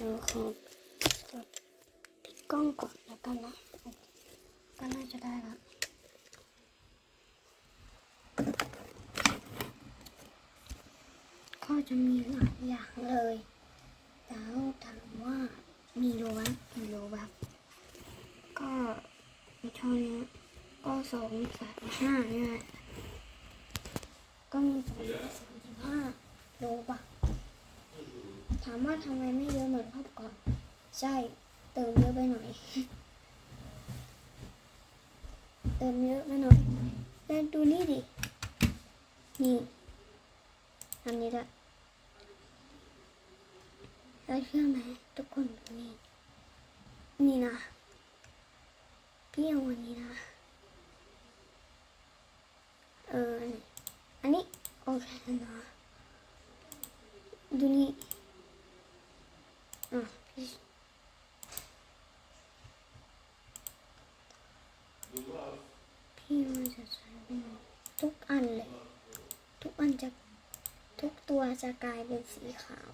เราขอกดปิดกล้องก่อนแล้วกันนะ ก็น่าจะได้ละก็จะมีหลายอย่างเลยแล้วถามว่ามีโลบัคกี่โลบัคก็ในช่องนี้ก็สองแสนห้าเนี่ยก็มีสองสนสิบห้าโลบะ ถามว่าทำไมไม่เยอะเหมือนรอบก่อน ใช่ เติมเยอะไปหน่อย เติมเยอะไปหน่อยแต่ดูนี่ดิ นี่ อันนี้ละแล้วเชื่อไหมทุกคนนี่นี่นะ พี่เอาวันนี้นะ เออ อันนี้ โอเคนะดูนี่ อะพี่พี่มันจะใช้เป็นทุกอันเลย ทุกอันจะทุกตัวจะกลายเป็นสีขาว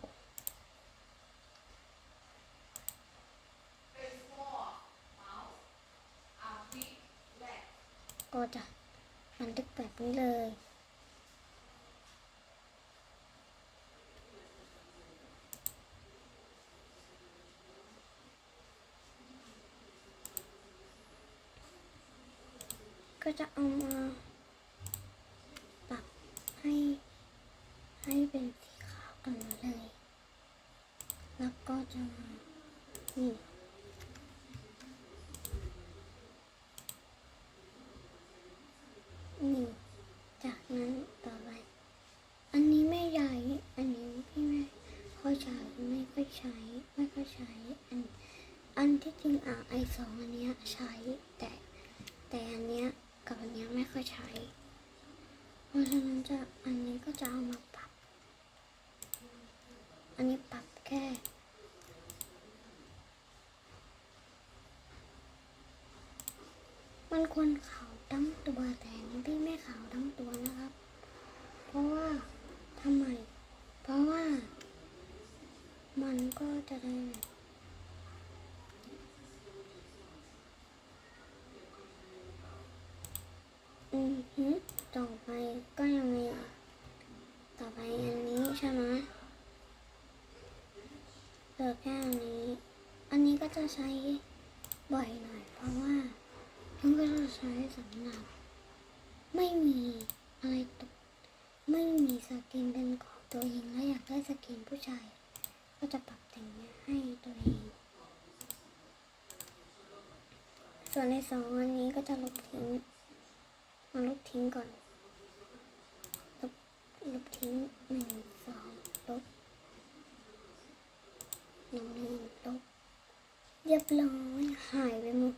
ก็จะบันทึกแบบนี้เลย ก็จะเอามาปรับให้ ให้เป็นสีขาวกันเลย แล้วก็จะมานี่นี่จากนั้นต่อไป อันนี้ไม่ใหญ่ อันนี้พี่ไม่ค่อยใช้ ไม่ค่อยใช้ ไม่ค่อยใช้ อัน อันที่จริงอะไอสองอันเนี้ยใช้แต่แต่อันเนี้ย กับอันนี้ไม่ค่อยใช้ เพราะฉะนั้นจะอันนี้ก็จะเอามาปรับ อันนี้ปรับแค่มันควรขาวทั้งตัวแต่นนี้พี่ไม่ขาวทั้งตัวนะครับ เพราะว่าทำไม เพราะว่า มันก็จะได้แบบ อือฮึต่อไปก็ยังมีอีกต่อไปอันนี้ ใช่ไหมเหลือแค่อันนี้ อันนี้ก็จะใช้บ่อยหน่อยเพราะว่ามันก็จะใช้สำหรับ ไม่มีอะไรตกไม่มีสกินเป็นของตัวเองแล้วอยากได้สกินผู้ชาย ก็จะปรับแต่งให้ตัวเอง ส่วนในสองอันนี้ก็จะลบทิ้งมาลบทิ้งก่อน ลบทิ้งหนึ่งสองลบหนึ่งหนึ่งลบเรียบร้อยหายไปหมด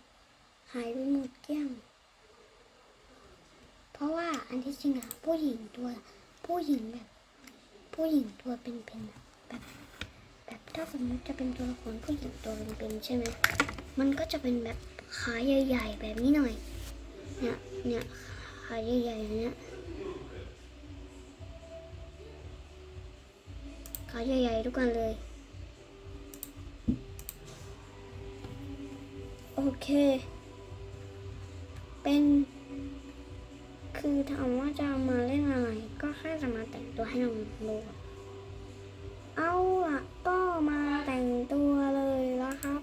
หายไปหมดเกลี้ยงเพราะว่าอันที่จริงอะผู้หญิงตัว ผู้หญิงแบบ ผู้หญิงตัวเป็นๆแบบแบบถ้าสมมติจะเป็นตัวละครผู้หญิงตัวเป็นๆใช่ไหมมันก็จะเป็นแบบขาใหญ่ ๆ แบบนี้หน่อย เนี่ยเนี่ยขาใหญ่ๆอย่เนี้ย ขาใหญ่ๆทุกกันเลย โอเค เป็น คือถามว่าจะมาเล่นอะไร ก็แค่จะมาแต่งตัวให้น้องดูเอาละก็มาแต่งตัวเลยแล้วครับ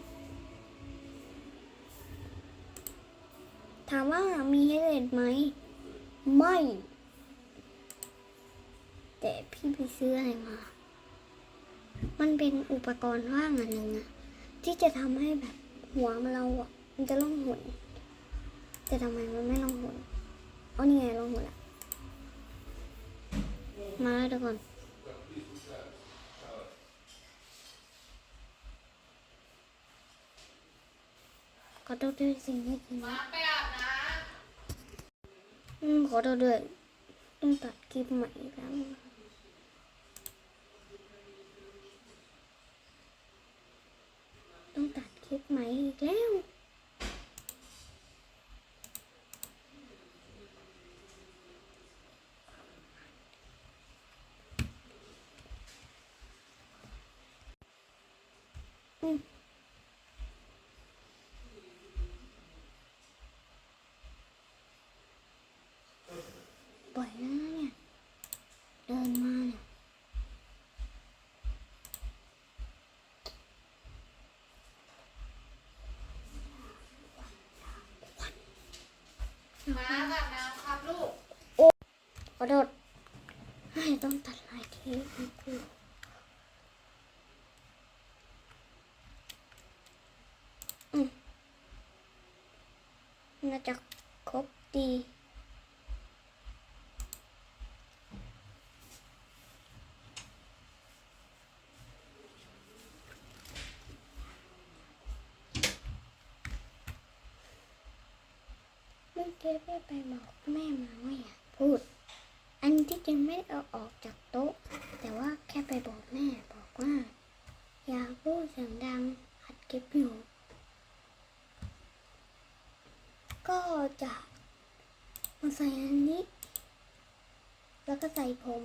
ถามว่ามีให้เล่นไหม ไม่ แต่พี่ไปซื้ออะไรมา มันเป็นอุปกรณ์ว่างอันหนึ่งอะที่จะทำให้แบบหัวมันเราอะมันจะล่องหนแต่ทำไมมันไม่ล่องหนเอานี่ไงล่องหนละมาแล้วทุกคนขอโทษด้วยสิ่งที่กินนะอืมขอโทษด้วยต้องตัดคลิปใหม่อีกแล้วต้องตัดค ลิปใหม่อีกแล้วอืมปล่อยนะเนี่ย เดินมาเนี่ยำน้ำอาบน้ำครับลูกขอโทษให้ต้องตัดหลายทีนะครูอืมน่าจะครบดีื่อกี้แม่ไปบอกแม่มาว่าอย่าพูด อันที่จริงไม่ได้เอาออกจากโต๊ะ แต่ว่าแค่ไปบอกแม่บอกว่า อย่าพูดเสียงดังอัดเก็บอยู่ ก็จะมาใส่อันนี้ แล้วก็ใส่ผม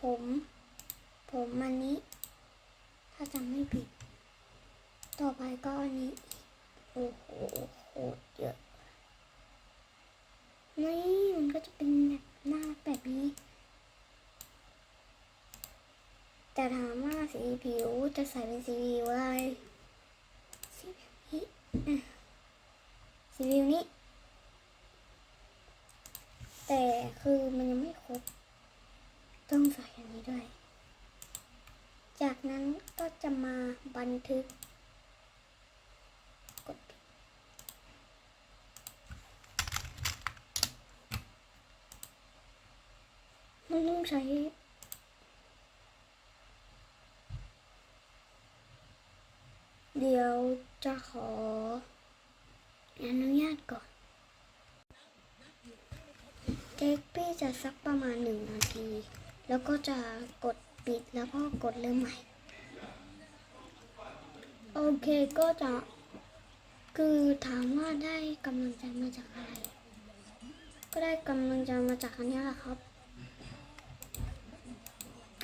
ผม ผมอันนี้ ถ้าจำไม่ผิด ต่อไปก็อันนี้ โอ้โห ตรเยอะนี่มันก็จะเป็นแบบหน้าแบบนี้ แต่ถามว่าสีผิวจะใส่เป็นสีผิวอะไรสีผิวนี้สีผิวนี้ แต่คือมันยังไม่ครบ ต้องใส่อันนี้ด้วย จากนั้นก็จะมาบันทึกดปิดมัน ต้องใช้ เดี๋ยวจะขออนุญาตก่อน เทคพี่จะสักประมาณหนึ่งนาที แล้วก็จะกดปิดแล้วก็กดเริ่มใหม่ โอเคก็จะคือถามว่าได้กำลังใจมาจากอะไร ก็ได้กำลังใจมาจากอันนี้แหละครับ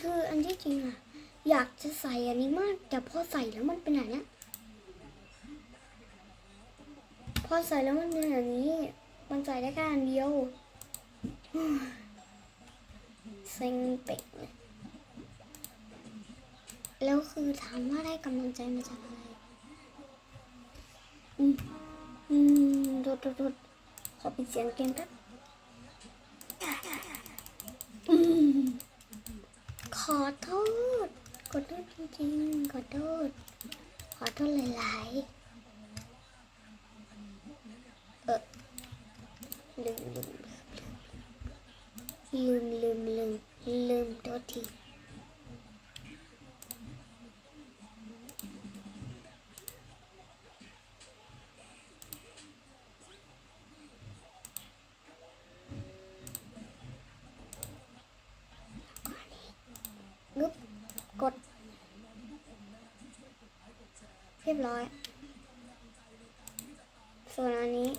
คืออันที่จริงอะอยากจะใส่อันนี้มาก แต่พอใส่แล้วมันเป็นอย่างเนี้ยพอใส่แล้วมันเป็นอย่างนี้ มันใส่ได้แค่อันเดียวเซ็งเป็ดเลยแล้วคือถามว่าได้กำลังใจมาจากอะไร อืม อืมดดดดขอปิดเสียงเกมแป๊บอืม ข อโทษ ขอโทษจริงๆ ขอโทษ ขอโทษหลายๆ เออลืมลืมลืมลืมลืมลืมตัวที งึบกด เรียบร้อย ส่วนอันนี้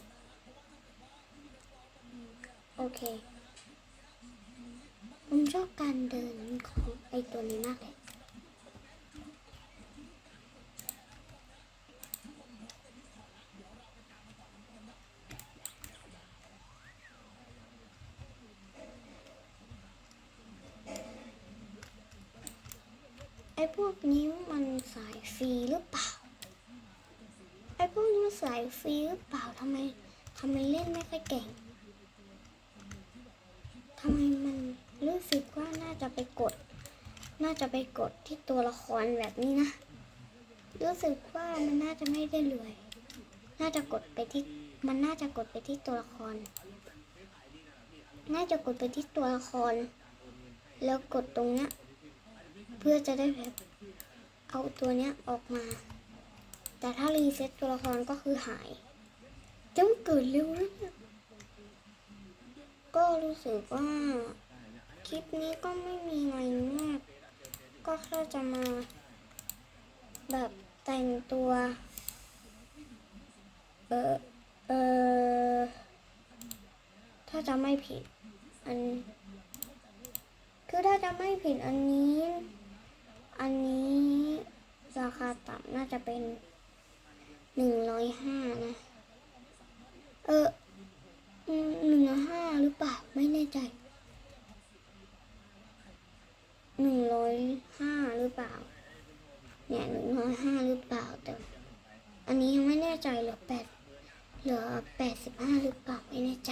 โอเค ผมชอบการเดินของไอตัวนี้มากเลยไอพวกนี้มันสายฟรีหรือเปล่า สายฟรีหรือเปล่าทำไมทำไมเล่นไม่ค่อยเก่งทำไมมันรู้สึกว่าน่าจะไปกด น่าจะไปกดที่ตัวละครแบบนี้นะ รู้สึกว่ามันน่าจะไม่ได้เลย น่าจะกดไปที่ มันน่าจะกดไปที่ตัวละคร น่าจะกดไปที่ตัวละคร แล้วกดตรงเนี้ย เพื่อจะได้แบบเอาตัวเนี้ยออกมา แต่ถ้ารีเซ็ตตัวละครก็คือหายจะมันเกิดเร็วแล้วก็รู้สึกว่า คลิปนี้ก็ไม่มีอะไรมาก ก็แค่จะมา แบบแต่งตัว เออเออถ้าจะไม่ผิด อัน คือถ้าจะไม่ผิดอันนี้ อันนี้ราคาต่ำน่าจะเป็น หนึ่งร้อยห้านะ เออหนึ่งห้าหรือเปล่า ไม่แน่ใจหนึ่งร้อยห้าหรือเปล่า เนี่ยหนึ่งร้อยห้าหรือเปล่าแต่ อันนี้ยังไม่แน่ใจเหลือแปดเหลือแปดสิบห้าหรือเปล่าไม่แน่ใจ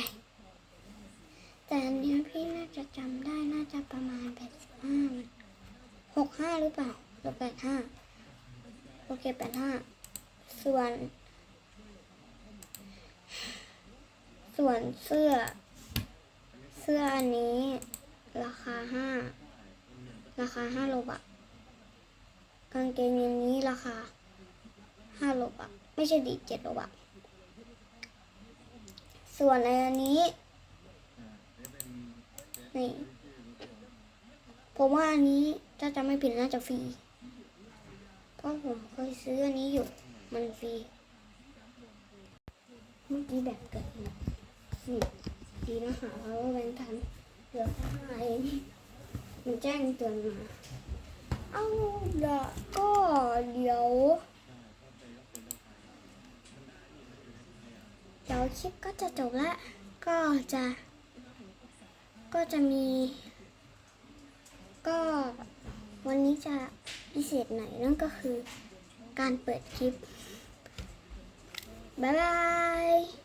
แต่อันนี้พี่น่าจะจำได้น่าจะประมาณแปดสิบห้าหกห้าหรือเปล่าหรือแปดห้าโอเคแปดห้า ส่วน ส่วนเสื้อ เสื้ออันนี้ ราคาห้าราคาห้าโลบาทกางเกงอันนี้ราคาห้าโลบาทไม่ใช่ดีเจ็ดโลบาทส่วนในอันนี้นี่ผมว่าอันนี้ถ้าจะไม่ผิดน่าจะฟรีเพราะผมเคยซื้ออันนี้อยู่ มันฟีเมื่อกี้แบบเกิดมดสิดีนะหาเพราะว่าแบงค์ทันเหลือแค่ห้าเองมันแจ้งเตือนมา เอาละก็เดี๋ยวเดี๋ยวคลิปก็จะจบล้วก็จะ ก็จะมี ก็วันนี้จะพิเศษหน่อยนั่นก็คือการเปิดคลิป บ๊ายบาย